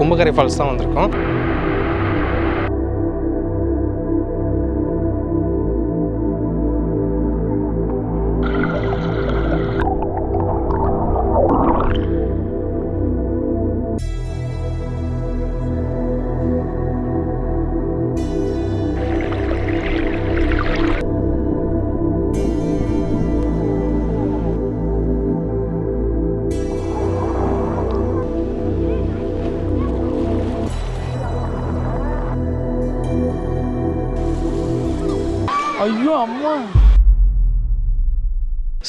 Kumbakarai falls தான் வந்திருக்கோம். ஐயோ அம்மா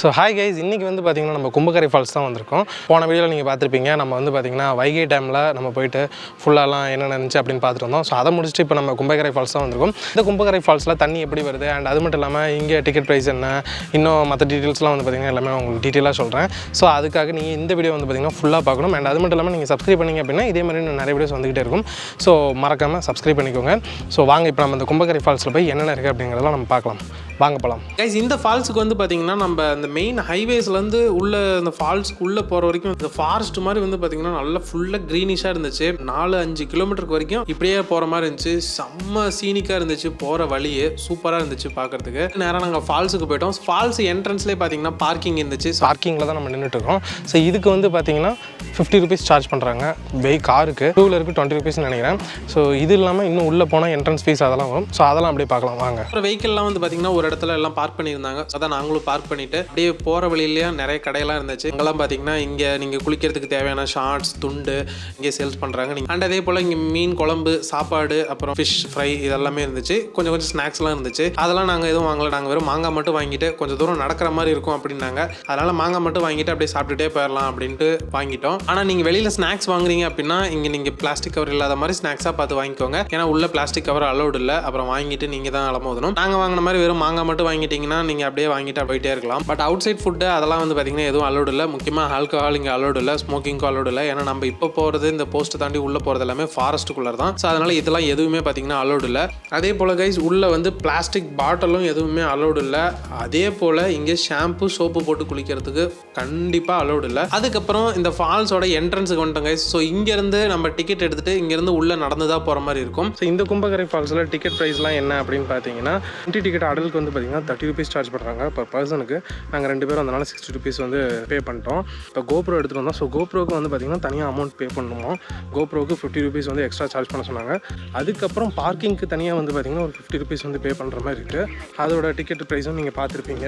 ஸோ ஹாய் கைஸ் இன்றைக்கி வந்து பார்த்திங்கன்னா நம்ம கும்பகரை ஃபால்ஸ் தான் வந்திருக்கோம். போன வீடியோவில் நீங்கள் பார்த்துருப்பீங்க. நம்ம வந்து பார்த்திங்கன்னா வைகை டேமில் நம்ம போயிட்டு ஃபுல்லாலாம் என்ன இருந்துச்சு அப்படின்னு பார்த்துட்டு வந்தோம். ஸோ அதை முடிச்சுட்டு இப்போ நம்ம கும்பகரை ஃபால்ஸ் தான் வந்திருக்கோம். இந்த கும்பகரை ஃபால்ஸில் தண்ணி எப்படி வருது? அண்ட் அது மட்டும் இல்லாமல் இங்கே டிக்கெட் ப்ரைஸ் என்ன? இன்னும் மற்ற டீட்டெயில்ஸ்லாம் வந்து பார்த்திங்கன்னா எல்லாமே உங்களுக்கு டீட்டெயிலாக சொல்கிறேன் ஸோ அதுக்காக நீங்கள் இந்த வீடியோ வந்து பார்த்திங்கன்னா ஃபுல்லாக பார்க்கணும். அண்ட் அது மட்டும் இல்லாமல் நீங்கள் சப்ஸ்கிரைப் பண்ணிங்க அப்படின்னா இதே மாதிரி இன்னும் நிறைய வீடியோஸ் வந்துகிட்டே இருக்கும். ஸோ மறக்காமல் சப்ஸ்கிரைப் பண்ணிக்கோங்க. ஸோ வாங்க இப்போ நம்ம இந்த கும்பகரை ஃபால்ஸில் போய் என்னென்ன இருக்குது அப்படிங்கிறதெல்லாம் நம்ம பார்க்கலாம். வாங்க போகலாம் கைஸ் இந்த ஃபால்ஸுக்கு வந்து பார்த்தீங்கன்னா நம்ம அந்த மெயின் ஹைவேஸ்லேருந்து உள்ள அந்த ஃபால்ஸ்க்கு உள்ளே போகிற வரைக்கும் இந்த ஃபாரஸ்ட் மாதிரி வந்து பார்த்தீங்கன்னா நல்லா ஃபுல்லாக க்ரீனிஷாக இருந்துச்சு. நாலு அஞ்சு கிலோமீட்டருக்கு வரைக்கும் இப்படியே போகிற மாதிரி இருந்துச்சு. செம்ம சீனிக்காக இருந்துச்சு போகிற வழியே. சூப்பராக இருந்துச்சு பார்க்கறதுக்கு நேராக நாங்கள் ஃபால்ஸுக்கு போயிட்டோம். ஃபால்ஸ் என்ட்ரன்ஸ்லேயே பார்த்தீங்கன்னா பார்க்கிங் இருந்துச்சு. பார்க்கிங்கில் தான் நம்ம நின்றுட்டு இருக்கோம் ஸோ இதுக்கு வந்து பார்த்தீங்கன்னா ஃபிஃப்டி ருபீஸ் சார்ஜ் பண்ணுறாங்க வெய் காருக்கு டூ வீலருக்கு டுவெண்ட்டி ருபீஸ்னு நினைக்கிறேன். ஸோ இது இல்லாமல் இன்னும் உள்ளே போனால் என்ட்ரன்ஸ் ஃபீஸ் அதெல்லாம் வரும். ஸோ அதெல்லாம் அப்படியே பார்க்கலாம் வாங்க. அப்புறம் வெஹிக்கிள்லாம் வந்து பார்த்தீங்கன்னா ஒரு இடத்துல எல்லாம் பார்க் பண்ணியிருந்தாங்க. அதான் நாங்களும் பார்க் பண்ணிட்டு அப்படியே போகிற வழியிலேயே நிறைய கடையெல்லாம் இருந்துச்சு. அங்கெல்லாம் பார்த்தீங்கன்னா இங்கே நீங்கள் குளிக்கிறதுக்கு தேவையான ஷார்ட்ஸ் துண்டு இங்கே சேல்ஸ் பண்ணுறாங்க நீங்கள் அண்ட் அதே போல் இங்கே மீன் குழம்பு சாப்பாடு அப்புறம் ஃபிஷ் ஃப்ரை இதெல்லாமே இருந்துச்சு. கொஞ்சம் கொஞ்சம் ஸ்நாக்ஸ்லாம் இருந்துச்சு. அதெல்லாம் நாங்கள் எதுவும் வாங்கல. நாங்கள் வெறும் மாங்காய் மட்டும் வாங்கிட்டு கொஞ்சம் தூரம் நடக்கிற மாதிரி இருக்கும் அப்படின்னாங்க. அதனால் மாங்காய் மட்டும் வாங்கிட்டு அப்படியே சாப்பிட்டுட்டே போயிடலாம் அப்படின்ட்டு வாங்கிட்டோம். ஆனால் நீங்கள் வெளியில் ஸ்நாக்ஸ் வாங்குறீங்க அப்படின்னா இங்கே நீங்கள் பிளாஸ்டிக் கவர் இல்லாத மாதிரி ஸ்நாக்ஸாக பார்த்து வாங்கிக்கோங்க. ஏன்னா உள்ள பிளாஸ்டிக் கவர் அலௌடு இல்லை. அப்புறம் வாங்கிட்டு நீங்கள் தான் அலமோதணும் நாங்கள் வாங்கின மாதிரி வெறும் மாங்காய் மட்டும் வாங்கிட்டீங்கன்னா நீங்கள் அப்படியே வாங்கிட்டு போயிட்டே இருக்கலாம். பட் அவுட் சைட் ஃபுட்டு அதெல்லாம் வந்து பார்த்தீங்கன்னா எதுவும் அலோடு இல்லை. முக்கியமாக ஆல்கஹால் இங்கே அலோடு இல்லை ஸ்மோக்கிங்க்கும் அலோடு இல்லை. ஏன்னா நம்ம இப்போ போகிறது இந்த போஸ்ட்டை தாண்டி உள்ளே போகிறது எல்லாமே ஃபாரஸ்ட்டுக்குள்ளே தான் ஸோ அதனால் இதெல்லாம் எதுவுமே பார்த்தீங்கன்னா அலோடு இல்லை. அதே போல் கைஸ் உள்ளே வந்து பிளாஸ்டிக் பாட்டிலும் எதுவுமே அலௌட் இல்லை. அதே போல் இங்கே ஷாம்பு சோப்பு போட்டு குளிக்கிறதுக்கு கண்டிப்பாக அலோடு இல்லை. அதுக்கப்புறம் இந்த ஃபால்ஸோட என்ட்ரன்ஸுக்கு வந்துட்டோம் கைஸ் ஸோ இங்கேருந்து நம்ம டிக்கெட் எடுத்துகிட்டு இங்கேருந்து உள்ளே நடந்து தான் போகிற மாதிரி இருக்கும். ஸோ இந்த கும்பகரை ஃபால்ஸில் டிக்கெட் ப்ரைஸ்லாம் என்ன அப்படின்னு பார்த்தீங்கன்னா என்ட்ரி டிக்கெட் அடலுக்கு வந்து பார்த்தீங்கன்னா தேர்ட்டி ருபீஸ் சார்ஜ் பண்ணுறாங்க பர் பர்சனுக்கு நாங்கள் ரெண்டு பேரும் அதனால சிக்ஸ்டி ருபீஸ் வந்து பே பண்ணிட்டோம். இப்போ கோப்ரோ எடுத்துகிட்டு வந்தோம். ஸோ கோப்ரோக்கு வந்து பார்த்திங்கன்னா தனியாக அமௌண்ட் பே பண்ணுவோம் கோப்ரோக்கு ஃபிஃப்டி ருபீஸ் வந்து எக்ஸ்ட்ரா சார்ஜ் பண்ண சொன்னாங்க. அதுக்கப்புறம் பார்க்கிங்க்கு தனியாக வந்து பார்த்திங்கன்னா ஒரு ஃபிஃப்டி ருபீஸ் வந்து பே பண்ணுற மாதிரி இருக்குது அதோட டிக்கெட் ப்ரைஸும் நீங்கள் பார்த்துருப்பீங்க.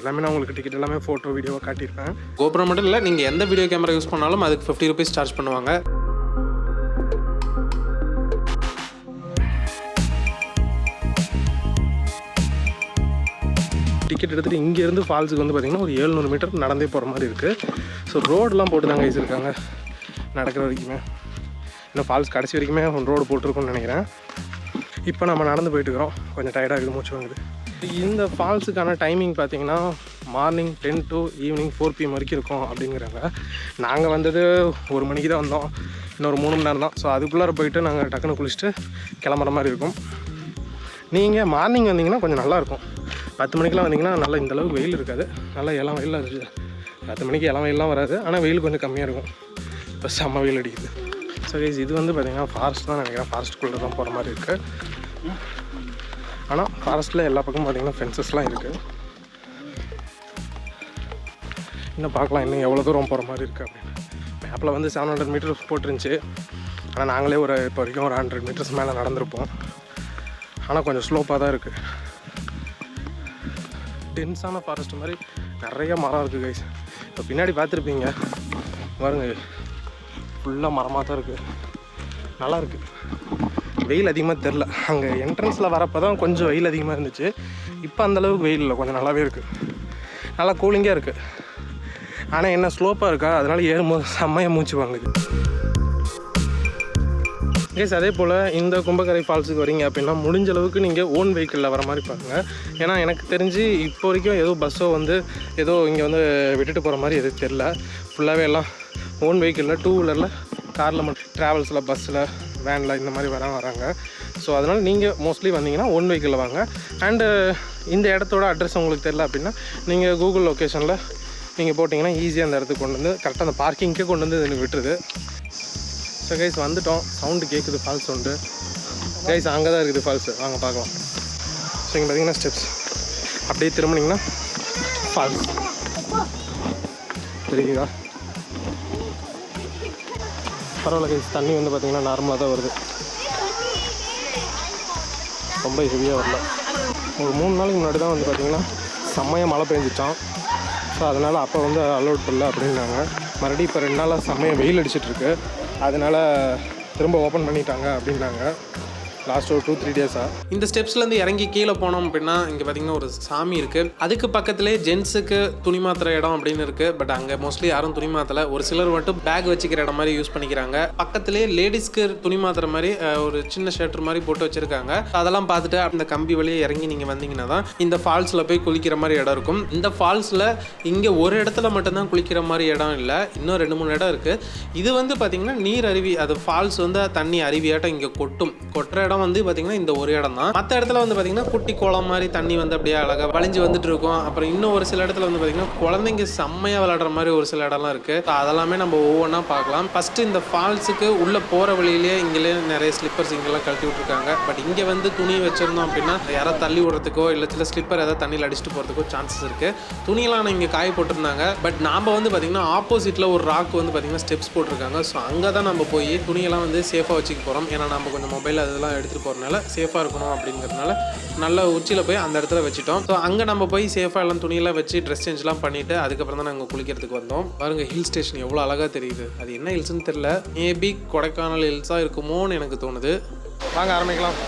எல்லாமே நான் உங்களுக்கு டிக்கெட் எல்லாமே ஃபோட்டோ வீடியோவாக காட்டியிருப்பேன். கோபுரம் மட்டும் இல்லை நீங்கள் எந்த வீடியோ கேமரா யூஸ் பண்ணாலும் அதுக்கு ஃபிஃப்டி ருபீஸ் சார்ஜ் பண்ணுவாங்க. டிக்கெட் எடுத்துகிட்டு இங்கேருந்து ஃபால்ஸுக்கு வந்து பார்த்திங்கன்னா ஒரு ஏழ்நூறு மீட்டர் நடந்தே போகிற மாதிரி இருக்குது ஸோ ரோடெலாம் போட்டு தாங்க வச்சுருக்காங்க நடக்கிற வரைக்குமே. இன்னும் ஃபால்ஸ் கடைசி வரைக்குமே ரோடு போட்டிருக்கோம்னு நினைக்கிறேன். இப்போ நம்ம நடந்து போயிட்டுருக்கிறோம் கொஞ்சம் டயர்டாக இருக்குது மூச்சு வாங்குது. இந்த ஃபால்ஸுக்கான டைமிங் பார்த்தீங்கன்னா morning ten to evening four PM வரைக்கும் இருக்கும் அப்படிங்கிறாங்க நாங்கள் வந்தது ஒரு மணிக்கு தான் வந்தோம். இன்னொரு மூணு மணி நேரம் தான். ஸோ அதுக்குள்ளார போயிட்டு நாங்கள் டக்குன்னு குளிச்சுட்டு கிளம்புற மாதிரி இருக்கும். நீங்கள் மார்னிங் வந்தீங்கன்னா கொஞ்சம் நல்லாயிருக்கும் பத்து மணிக்கெலாம் வந்தீங்கன்னா நல்லா இந்த அளவுக்கு வெயில் இருக்காது. நல்லா இளம் வெயிலாக இருக்குது பத்து மணிக்கு இளம் வெயிலாம் வராது. ஆனால் வெயில் கொஞ்சம் கம்மியாக இருக்கும். இப்போ செம்ம வெயில் அடிக்குது. ஸோ கைஸ் இது வந்து பார்த்திங்கன்னா ஃபாரஸ்ட் தான் நினைக்கிறேன். ஃபாரஸ்ட்டுக்குள்ளே தான் போகிற மாதிரி இருக்குது ஆனால் ஃபாரஸ்ட்டில் எல்லா பக்கமும் பார்த்திங்கன்னா ஃபென்சஸ்லாம் இருக்குது இன்னும் பார்க்கலாம் இன்னும் எவ்வளோ தூரம் போகிற மாதிரி இருக்குது அப்படின்னு. மேப்பில் வந்து செவன் ஹண்ட்ரட் மீட்டர்ஸ் போட்டுருந்துச்சு. ஆனால் நாங்களே ஒரு இப்போ வரைக்கும் ஒரு ஹண்ட்ரட் மீட்டர்ஸ் மேலே நடந்திருப்போம். ஆனால் கொஞ்சம் ஸ்லோப்பாக தான் இருக்குது டென்ஸான ஃபாரஸ்ட் மாதிரி நிறைய மரம் இருக்குது கைஸ் இப்போ பின்னாடி பார்த்துருப்பீங்க. பாருங்க ஃபுல்லாக மரமாக தான் இருக்குது நல்லா இருக்குது வெயில் அதிகமாக தெரில அங்கே என்ட்ரன்ஸில் வரப்போ தான் கொஞ்சம் வெயில் அதிகமாக இருந்துச்சு. இப்போ அந்தளவுக்கு வெயில் இல்லை. கொஞ்சம் நல்லாவே இருக்குது நல்லா கூலிங்காக இருக்குது ஆனால் என்ன ஸ்லோப்பாக இருக்கா? அதனால் ஏறும்போது செம்மையாக மூச்சு வாங்குது. கேஸ் அதே போல் இந்த கும்பகரை ஃபால்ஸுக்கு வரீங்க அப்படின்னா முடிஞ்ச அளவுக்கு நீங்கள் ஓன் வெஹிக்கிளில் வர மாதிரி பாருங்கள் ஏன்னா எனக்கு தெரிஞ்சு இப்போ வரைக்கும் ஏதோ பஸ்ஸோ வந்து ஏதோ இங்கே வந்து விட்டுட்டு போகிற மாதிரி எதுவும் தெரில ஃபுல்லாகவே எல்லாம் ஓன் வெஹிக்கிளில் டூ வீலரில் காரில் மட்டும் ட்ராவல்ஸில் பஸ்ஸில் வேனில் இந்த மாதிரி வர வராங்க. ஸோ அதனால் நீங்கள் மோஸ்ட்லி வந்தீங்கன்னா ஓன் வெஹிக்கிளில் வாங்க. அண்டு இந்த இடத்தோட அட்ரஸ் உங்களுக்கு தெரில அப்படின்னா நீங்கள் கூகுள் லொக்கேஷனில் நீங்கள் போட்டிங்கன்னா ஈஸியாக அந்த இடத்துக்கு கொண்டு வந்து கரெக்டாக அந்த பார்க்கிங்க்கே கொண்டு வந்து இது விட்டுருது. ஸோ கைஸ் வந்துட்டோம். சவுண்டு கேட்குது ஃபால்ஸ் உண்டு கைஸ் அங்கே தான் இருக்குது ஃபால்ஸு வாங்க பார்க்கலாம். ஸோ இங்கே பார்த்தீங்கன்னா ஸ்டெப்ஸ் அப்படியே திரும்பினீங்கன்னா ஃபால்ஸ் தெரியுங்களா பரவாயில்ல கைஸ் தண்ணி வந்து பார்த்தீங்கன்னா நார்மலாக தான் வருது. ரொம்ப ஹெவியாக வரல. ஒரு மூணு நாளைக்கு முன்னாடி தான் வந்து பார்த்திங்கன்னா செம்மையாக மழை பெஞ்சிச்சான் ஸோ அதனால் அப்போ வந்து அலோட் பண்ணல அப்படின்னாங்க. மறுபடியும் இப்போ ரெண்டு நாளாக செம்மையாக வெயில் அடிச்சிட்ருக்கு அதனால் திரும்ப ஓப்பன் பண்ணிட்டாங்க அப்படின்னாங்க. லாஸ்ட் ஒரு டூ த்ரீ டேஸாக இந்த ஸ்டெப்ஸ்லேருந்து இறங்கி கீழே போனோம் அப்படின்னா இங்கே பார்த்தீங்கன்னா ஒரு சாமி இருக்குது அதுக்கு பக்கத்துலேயே ஜென்ஸுக்கு துணி மாத்திர இடம் அப்படின்னு இருக்குது பட் அங்கே மோஸ்ட்லி யாரும் துணி மாத்தல. ஒரு சிலர் மட்டும் பேக் வச்சுக்கிற இடம் மாதிரி யூஸ் பண்ணிக்கிறாங்க. பக்கத்துலேயே லேடிஸ்க்கு துணி மாத்திர மாதிரி ஒரு சின்ன ஷர்ட் மாதிரி போட்டு வச்சுருக்காங்க. அதெல்லாம் பார்த்துட்டு அந்த கம்பி வழியே இறங்கி நீங்கள் வந்தீங்கன்னா தான் இந்த ஃபால்ஸில் போய் குளிக்கிற மாதிரி இடம் இருக்கும். இந்த ஃபால்ஸில் இங்கே ஒரு இடத்துல மட்டும்தான் குளிக்கிற மாதிரி இடம் இல்லை. இன்னும் ரெண்டு மூணு இடம் இருக்குது இது வந்து பார்த்திங்கன்னா நீர் அருவி. அது ஃபால்ஸ் வந்து தண்ணி அருவியாட்டம் இங்கே கொட்டும். கொட்டுற இடம் வந்து பார்த்திங்கன்னா இந்த ஒரு இடம் தான் மற்ற இடத்துல வந்து பார்த்திங்கன்னா குட்டி குளம் மாதிரி தண்ணி வந்து அப்படியே அழகாக வளைஞ்சு வந்துட்டு இருக்கும். அப்புறம் இன்னும் ஒரு சில இடத்துல வந்து பார்த்திங்கன்னா குழந்தைங்க செம்மையாக விளையாடுற மாதிரி ஒரு சில இடம்லாம் இருக்குது அதெல்லாமே நம்ம ஒவ்வொன்றா பார்க்கலாம். ஃபஸ்ட்டு இந்த ஃபால்ஸுக்கு உள்ளே போகிற வழியிலேயே இங்கேயே நிறைய ஸ்லிப்பர்ஸ் இங்கெல்லாம் கழட்டி விட்ருக்காங்க பட் இங்கே வந்து துணி வச்சிருந்தோம் அப்படின்னா யாராவது தள்ளி விடுறதுக்கோ இல்லை சில ஸ்லிப்பர் ஏதாவது தண்ணியில் அடிச்சுட்டு போகிறதுக்கோ சான்சஸ் இருக்குது துணியெல்லாம் நான் இங்கே காய போட்டிருந்தாங்க. பட் நாம் வந்து பார்த்திங்கன்னா ஆப்போசிட்டில் ஒரு ராக் வந்து பார்த்திங்கன்னா ஸ்டெப்ஸ் போட்டிருக்காங்க. ஸோ அங்கே தான் நம்ம போய் துணியெல்லாம் வந்து சேஃபாக வச்சுக்க போகிறோம் ஏன்னா நம்ம கொஞ்சம் மொபைல் அதெல்லாம் எடுத்துகிட்டு போகிறனால சேஃபாக இருக்கணும் அப்படிங்கிறதுனால நல்ல உச்சியில் போய் அந்த இடத்துல வச்சுட்டோம். ஸோ அங்கே நம்ம போய் சேஃபாக எல்லாம் துணியெல்லாம் வச்சு ட்ரெஸ் சேஞ்ச்லாம் பண்ணிவிட்டு அதுக்கப்புறம் தான் நாங்கள் குளிக்கிறதுக்கு வந்தோம். பாருங்க ஹில் ஸ்டேஷன் எவ்வளோ அழகாக தெரியுது. அது என்ன ஹில்ஸ்னு தெரில மேபி கொடைக்கானல் ஹில்ஸாக இருக்குமோன்னு எனக்கு தோணுது. வாங்க ஆரம்பிக்கலாம்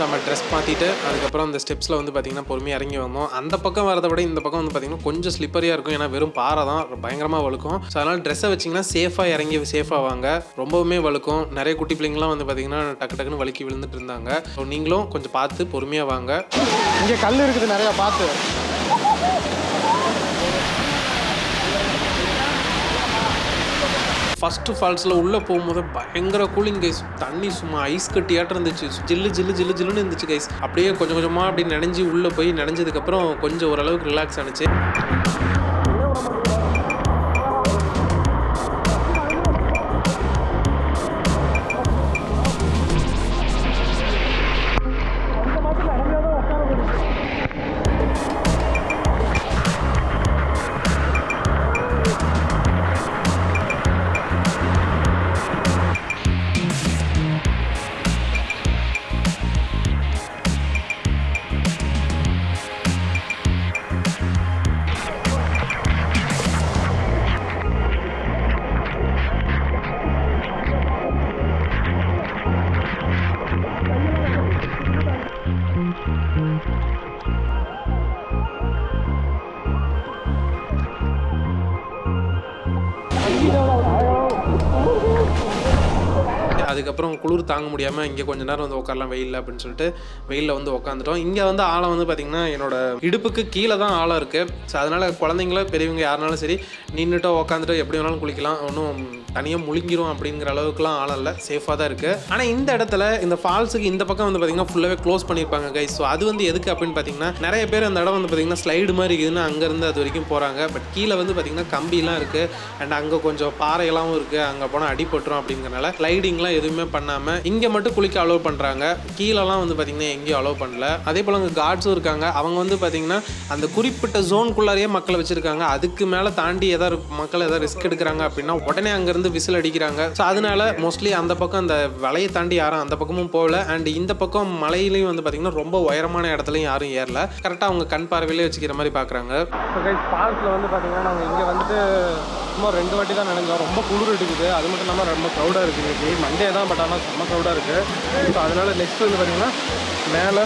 நம்ம ட்ரெஸ் மாற்றிட்டு அதுக்கப்புறம் அந்த ஸ்டெப்ஸில் வந்து பார்த்திங்கன்னா பொறுமையாக இறங்கி வந்தோம். அந்த பக்கம் வரதை விட இந்த பக்கம் வந்து பார்த்திங்கன்னா கொஞ்சம் ஸ்லிப்பரியாக இருக்கும். ஏன்னா வெறும் பாறை தான் பயங்கரமாக வழுக்கும். ஸோ அதனால் ட்ரெஸ்ஸை வச்சிங்கன்னா சேஃபாக இறங்கி சேஃபாக வாங்க ரொம்பவுமே வழுக்கும். நிறைய குட்டி பிள்ளைங்களாம் வந்து பார்த்திங்கன்னா டக்கு டக்குன்னு வழுக்கி விழுந்துட்டு இருந்தாங்க. ஸோ நீங்களும் கொஞ்சம் பார்த்து பொறுமையாக வாங்க. இங்கே கல் இருக்குது நிறையா பார்த்து. ஃபஸ்ட்டு ஃபால்ஸில் உள்ளே போகும்போது பயங்கர கூலிங் கைஸ் தண்ணி சும்மா ஐஸ் கட்டியாட்டம் இருந்துச்சு. ஜில்லு ஜில்லு ஜில்லு ஜில்லுன்னு இருந்துச்சு கைஸ் அப்படியே கொஞ்சம் கொஞ்சமாக அப்படி நனைஞ்சு உள்ளே போய் நனைஞ்சதுக்கப்புறம் கொஞ்சம் ஓரளவுக்கு ரிலாக்ஸ் ஆனிச்சு. அதுக்கப்புறம் குளிர் தாங்க முடியாமல் இங்கே கொஞ்ச நேரம் வந்து உட்காரலாம் வெயிலில் அப்படின்னு சொல்லிட்டு வெயிலில் வந்து உட்காந்துட்டோம். இங்கே வந்து ஆழம் வந்து பார்த்திங்கன்னா என்னோட இடுப்புக்கு கீழே தான் ஆழம் இருக்குது ஸோ அதனால் குழந்தைங்கள பெரியவங்க யாருனாலும் சரி நின்றுட்டோ உட்காந்துட்டோ எப்படி வேணாலும் குளிக்கலாம். ஒன்றும் தனியாக முழுங்கிரும் அப்படிங்கிற அளவுக்குலாம் ஆழம் இல்லை. சேஃபாக தான் இருக்குது ஆனால் இந்த இடத்துல இந்த ஃபால்ஸுக்கு இந்த பக்கம் வந்து பார்த்திங்கன்னா ஃபுல்லாகவே க்ளோஸ் பண்ணியிருப்பாங்க கைஸ் ஸோ அது வந்து எதுக்கு அப்படின்னு பார்த்தீங்கன்னா நிறைய பேர் அந்த இடம் வந்து பார்த்திங்கன்னா ஸ்லைடு மாதிரி இருக்குதுன்னு அங்கேருந்து அது வரைக்கும் போகிறாங்க பட் கீழே வந்து பார்த்திங்கன்னா கம்பிலாம் இருக்குது அண்ட் அங்கே கொஞ்சம் பாறையெல்லாம் இருக்குது அங்கே போனால் அடிபட்டுரும் அப்படிங்கிறனால ஸ்லைடிங்லாம் எதுவுமே பண்ண பண்ணாமல் இங்கே மட்டும் குளிக்க அலோவ் பண்ணுறாங்க கீழெல்லாம் வந்து பார்த்திங்கன்னா எங்கேயும் அலோவ் பண்ணல. அதே போல் அங்கே கார்ட்ஸும் இருக்காங்க. அவங்க வந்து பார்த்திங்கன்னா அந்த குறிப்பிட்ட ஜோன்குள்ளாரையே மக்களை வச்சுருக்காங்க. அதுக்கு மேலே தாண்டி எதாவது மக்கள் எதாவது ரிஸ்க் எடுக்கிறாங்க அப்படின்னா உடனே அங்கேருந்து விசில் அடிக்கிறாங்க. ஸோ அதனால மோஸ்ட்லி அந்த பக்கம் அந்த வலையை தாண்டி யாரும் அந்த பக்கமும் போகல. அண்ட் இந்த பக்கம் மலையிலையும் வந்து பார்த்திங்கன்னா ரொம்ப உயரமான இடத்துலையும் யாரும் ஏறல. கரெக்டாக அவங்க கண் பார்வையிலே வச்சுக்கிற மாதிரி பார்க்குறாங்க ஸோ கைஸ் வந்து பார்த்திங்கன்னா நாங்கள் இங்கே வந்துட்டு சும்மா ரெண்டு வாட்டி தான் நினைஞ்சோம். ரொம்ப குளிர் எடுக்குது அது மட்டும் இல்லாமல் ரொம்ப க்ரௌடாக இருக்குது இன்னைக்கு மண்டே தான் பட் ஆனால் செம்ம க்ரௌடாக இருக்குது ஸோ அதனால் நெக்ஸ்ட் வந்து பார்த்திங்கன்னா மேலே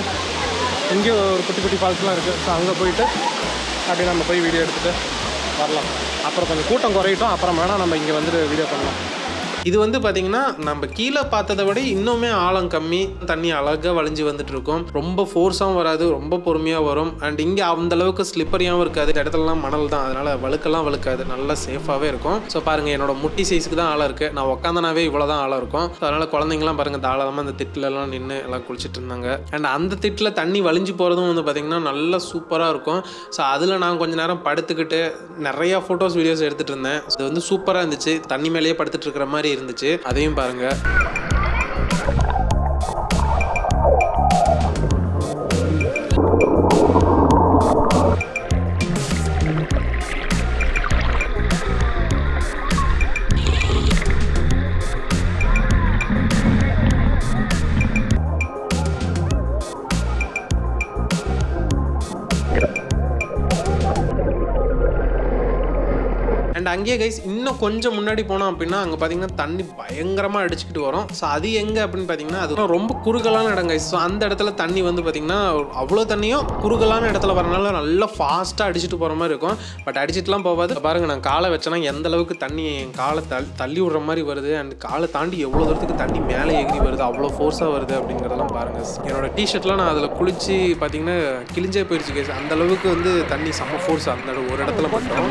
இங்கே ஒரு குட்டி குட்டி ஃபால்ஸ்லாம் இருக்குது ஸோ அங்கே போயிட்டு அப்படியே நம்ம போய் வீடியோ எடுத்துகிட்டு வரலாம். அப்புறம் கொஞ்சம் கூட்டம் குறையட்டும். அப்புறம் வேணால் நம்ம இங்கே வந்துட்டு வீடியோ பண்ணலாம். இது வந்து பார்த்தீங்கன்னா நம்ம கீழே பார்த்ததை விட இன்னுமே ஆழம் கம்மி. தண்ணி அழகாக வளைஞ்சு வந்துட்டு இருக்கும். ரொம்ப ஃபோர்ஸாகவும் வராது ரொம்ப பொறுமையாக வரும். அண்ட் இங்கே அந்த அளவுக்கு ஸ்லிப்பரியாகவும் இருக்காது. இந்த இடத்துலலாம் மணல் தான். அதனால வழுக்கெல்லாம் வழுக்காது. நல்லா சேஃபாகவே இருக்கும். ஸோ பாருங்க என்னோட முட்டி சைஸுக்கு தான் ஆழம் இருக்குது நான் உட்காந்தனாவே இவ்வளோ தான் ஆழம் இருக்கும். ஸோ அதனால குழந்தைங்களாம் பாருங்க தாராளமாக அந்த திட்டிலலாம் நின்று எல்லாம் குளிச்சிட்டு இருந்தாங்க. அண்ட் அந்த திட்டில் தண்ணி வழிஞ்சு போகிறதும் வந்து பார்த்திங்கன்னா நல்லா சூப்பராக இருக்கும். ஸோ அதில் நான் கொஞ்ச நேரம் படுத்துக்கிட்டு நிறையா ஃபோட்டோஸ் வீடியோஸ் எடுத்துகிட்டு இருந்தேன். அது வந்து சூப்பராக இருந்துச்சு. தண்ணி மேலேயே படுத்துட்டு இருக்கிற மாதிரி இருந்துச்சு. அதையும் பாருங்கள் அண்ட் அங்கேயே கைஸ் இன்னும் கொஞ்சம் முன்னாடி போனோம் அப்படின்னா அங்கே பார்த்தீங்கன்னா தண்ணி பயங்கரமாக அடிச்சுக்கிட்டு வரும். ஸோ அது எங்கே அப்படின்னு பார்த்தீங்கன்னா அது ரொம்ப குறுகலான இடம் கைஸ் ஸோ அந்த இடத்துல தண்ணி வந்து பார்த்தீங்கன்னா அவ்வளோ தண்ணியும் குறுகலான இடத்துல வரனால நல்லா ஃபாஸ்ட்டாக அடிச்சுட்டு போகிற மாதிரி இருக்கும். பட் அடிச்சிட்டுலாம் போகாது. பாருங்கள் நான் காலை வச்சேன்னா எந்த அளவுக்கு தண்ணி என் காலை தள்ளி தள்ளி விடுற மாதிரி வருது அண்ட் காலை தாண்டி எவ்வளோ தூரத்துக்கு தண்ணி மேலே எகிரி வருது அவ்வளோ ஃபோர்ஸாக வருது அப்படிங்கிறதெல்லாம் பாருங்க. என்னோட டிஷர்ட்லாம் நான் அதில் குளிச்சு பார்த்தீங்கன்னா கிழிஞ்சே போயிடுச்சு கேஸ் அந்த அளவுக்கு வந்து தண்ணி செம்ம ஃபோர்ஸ் அந்த ஒரு இடத்துல மட்டும்.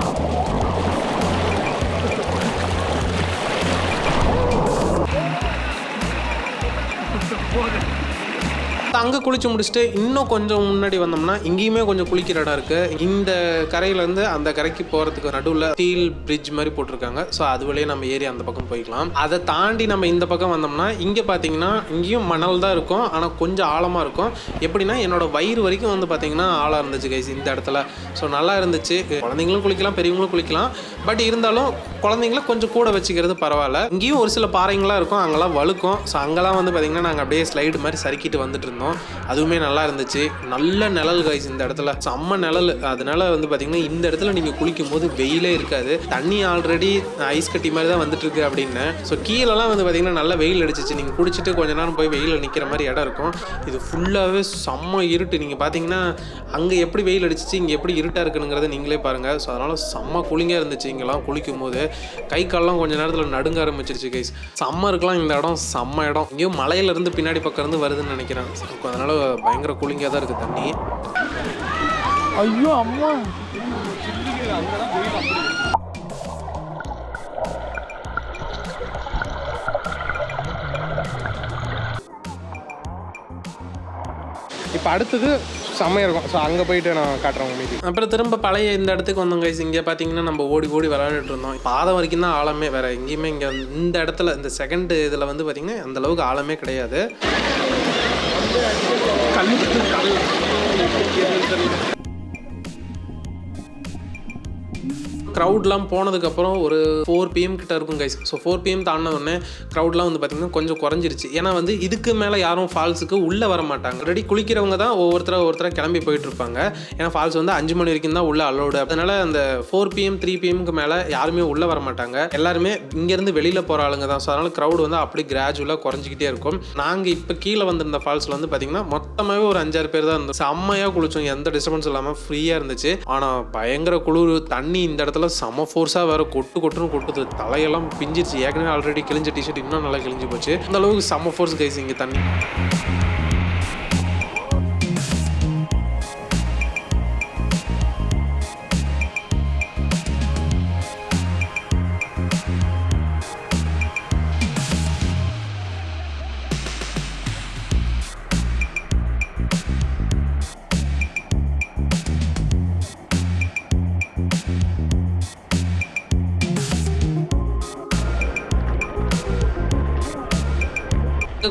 அங்கே குளிச்சு முடிச்சுட்டு இன்னும் கொஞ்சம் முன்னாடி வந்தோம்னா இங்கேயுமே கொஞ்சம் குளிக்கிற இடம் இருக்குது இந்த கரையிலேருந்து அந்த கரைக்கு போகிறதுக்கு நடுவில் ஸ்டீல் பிரிட்ஜ் மாதிரி போட்டிருக்காங்க. ஸோ அது வழியே நம்ம ஏறி அந்த பக்கம் போய்க்கலாம். அதை தாண்டி நம்ம இந்த பக்கம் வந்தோம்னா இங்கே பார்த்தீங்கன்னா இங்கேயும் மணல் தான் இருக்கும். ஆனால் கொஞ்சம் ஆழமாக இருக்கும். எப்படின்னா என்னோட வயிறு வரைக்கும் வந்து பார்த்தீங்கன்னா ஆழம் இருந்துச்சு கைஸ் இந்த இடத்துல. ஸோ நல்லா இருந்துச்சு. குழந்தைங்களும் குளிக்கலாம் பெரியவங்களும் குளிக்கலாம். பட் இருந்தாலும் குழந்தைங்கள கொஞ்சம் கூட வச்சுக்கிறது பரவாயில்ல. இங்கேயும் ஒரு சில பாறைங்களாம் இருக்கும். அங்கெல்லாம் வழுக்கும். ஸோ அங்கெல்லாம் வந்து பார்த்தீங்கன்னா நாங்கள் அப்படியே ஸ்லைடு மாதிரி சறுக்கிட்டு வந்துட்டு இருந்தோம். அதுவுமே நல்லா இருந்துச்சு. நல்ல நிழல் காய்ச்சி இந்த இடத்துல. செம்ம நிழல். அதனால வந்து பார்த்தீங்கன்னா இந்த இடத்துல நீங்கள் குளிக்கும் போது வெயிலே இருக்காது. தண்ணி ஆல்ரெடி ஐஸ் கட்டி மாதிரி தான் வந்துட்டு இருக்கு அப்படின்னு. ஸோ கீழெல்லாம் வந்து பார்த்தீங்கன்னா நல்லா வெயில் அடிச்சிச்சு. நீங்கள் குடிச்சிட்டு கொஞ்ச நேரம் போய் வெயிலில் நிற்கிற மாதிரி இடம் இருக்கும். இது ஃபுல்லாகவே செம்ம இருட்டு. நீங்கள் பார்த்தீங்கன்னா அங்கே எப்படி வெயில் அடிச்சிச்சு இங்கே எப்படி இருட்டாக இருக்குங்கிறத நீங்களே பாருங்கள் ஸோ அதனால் செம்ம கூலிங்காக இருந்துச்சு இங்கெல்லாம் குளிக்கும் போது கை கால்லாம் கொஞ்ச நேரத்தில் நடுங்க ஆரம்பிச்சிருச்சு கைஸ் சம்மருக்குலாம் இந்த இடம் செம்ம இடம். இங்கேயும் மலையிலேருந்து பின்னாடி பக்கம் இருந்து வருதுன்னு நினைக்கிறேன். So, அதனால பயங்கர கூலிங்காக தான் இருக்குது தண்ணி. ஐயோ அம்மா. இப்போ அடுத்தது செம்மையாக இருக்கும். ஸோ அங்கே போயிட்டு நான் காட்டுறேன் மீதி அப்புறம் திரும்ப பழைய இந்த இடத்துக்கு வந்தோம் கைஸ் இங்கே பார்த்தீங்கன்னா நம்ம ஓடி ஓடி விளையாடிட்டு இருந்தோம். பாதம் வரைக்கும் தான் ஆழமே வேற எங்கேயுமே இங்கே இந்த இடத்துல இந்த செகண்ட் இதில் வந்து பார்த்தீங்கன்னா அந்த அளவுக்கு ஆழமே கிடையாது. கல் கல் க்ரௌட்லாம் போனதுக்கப்புறம் ஒரு ஃபோர் பிஎம் கிட்ட இருக்கும் கைஸ் ஸோ ஃபோர் பிஎம் தாண்டின உடனே க்ரௌட்லாம் வந்து பார்த்திங்கன்னா கொஞ்சம் குறைஞ்சிருச்சு. ஏன்னா வந்து இதுக்கு மேலே யாரும் ஃபால்ஸுக்கு உள்ளே வர மாட்டாங்க. ஆல்ரெடி குளிக்கிறவங்க தான் ஒவ்வொருத்தர ஒருத்தர கிளம்பி போயிட்டு இருப்பாங்க. ஏன்னா ஃபால்ஸ் வந்து அஞ்சு மணி வரைக்கும் தான் உள்ள அலோடு அதனால அந்த ஃபோர் பிஎம் த்ரீ பிஎம்க்கு மேலே யாருமே உள்ளே வர மாட்டாங்க. எல்லாருமே இங்கேருந்து வெளியில் போகிற ஆளுங்க தான். ஸோ அதனால் க்ரௌட் வந்து அப்படி கிராஜுவலாக குறைஞ்சிக்கிட்டே இருக்கும். நாங்கள் இப்போ கீழே வந்திருந்த ஃபால்ஸில் வந்து பார்த்திங்கன்னா மொத்தமாகவே ஒரு அஞ்சாறு பேர் தான் இருந்தோம். செம்மையாக குளிச்சோம். எந்த டிஸ்டர்பன்ஸ் இல்லாமல் ஃப்ரீயாக இருந்துச்சு. ஆனால் பயங்கர குளிர் தண்ணி இந்த இடத்துல செம ஃபோர்ஸாக வேற கொட்டு கொட்டுன்னு கொட்டுது. தலையெல்லாம் பிஞ்சிருச்சு. ஏற்கனவே ஆல்ரெடி கிழிஞ்ச டிஷர்ட் இன்னும் நல்லா கிழிஞ்சு போச்சு. அந்த அளவுக்கு செம ஃபோர்ஸ் கைஸ் இங்கே தண்ணி.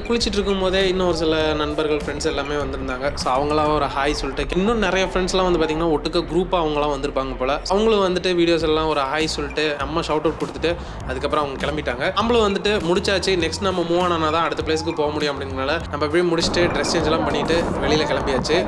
குளிச்சிட்டு இருக்கும் போதே இன்னும் ஒரு சில நண்பர்கள் ஃப்ரெண்ட்ஸ் எல்லாமே வந்திருந்தாங்க. ஸோ அவங்களாம் ஒரு ஹாய் சொல்லிட்டு இன்னும் நிறைய ஃப்ரெண்ட்ஸ்லாம் வந்து பார்த்தீங்கன்னா ஒட்டுக்க குரூப்பாக அவங்களாம் வந்திருப்பாங்க போல. அவங்களும் வந்துட்டு வீடியோஸ் எல்லாம் ஒரு ஹாய் சொல்லிட்டு நம்ம ஷவுட் அவுட் கொடுத்துட்டு அதுக்கப்புறம் அவங்க கிளம்பிட்டாங்க. நம்மளும் வந்துட்டு முடிச்சாச்சு. நெக்ஸ்ட் நம்ம மூவ் ஆனால் தான் அடுத்த பிளேஸ்க்கு போக முடியும் அப்படிங்கிறனால நம்ம எப்படியும் முடிச்சுட்டு ட்ரெஸ் சேஞ்ச் எல்லாம் பண்ணிட்டு வெளியில் கிளம்பியாச்சு.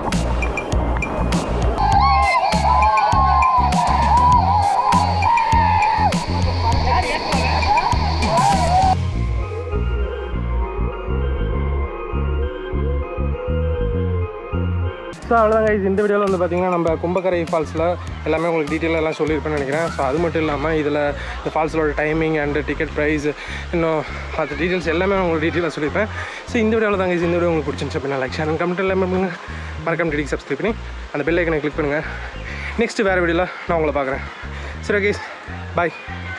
ஸோ அவ்வளோதான் கைஸ் இந்த வீடியோவில் வந்து பார்த்தீங்கன்னா நம்ம கும்பக்கரை ஃபால்ஸில் எல்லாமே உங்களுக்கு டீட்டெயிலாக எல்லாம் சொல்லியிருப்பேன்னு நினைக்கிறேன். ஸோ அது மட்டும் இல்லாமல் இதில் இந்த ஃபால்ஸோட டைமிங் அண்ட் டிக்கெட் ப்ரைஸ் இன்னும் மற்ற டீட்டெயில்ஸ் எல்லாமே நான் உங்களுக்கு டீட்டெயிலாக சொல்லியிருப்பேன். ஸோ இந்த வீடியோவில் தான் கைஸ் இந்த வீடியோ உங்களுக்கு பிடிச்சிருந்துச்சு அப்படின்னா லைக் ஷேர் கமெண்ட் எல்லாமே பண்ணுங்கள் மறக்காம டிடிக்கு சப்ஸ்கிரைப் பண்ணி அந்த பெல் ஐக்கனை கிளிக் பண்ணுங்கள் நெக்ஸ்ட் வேறு வீடியோவில் நான் உங்களை பார்க்குறேன். சரி ஓகே பாய்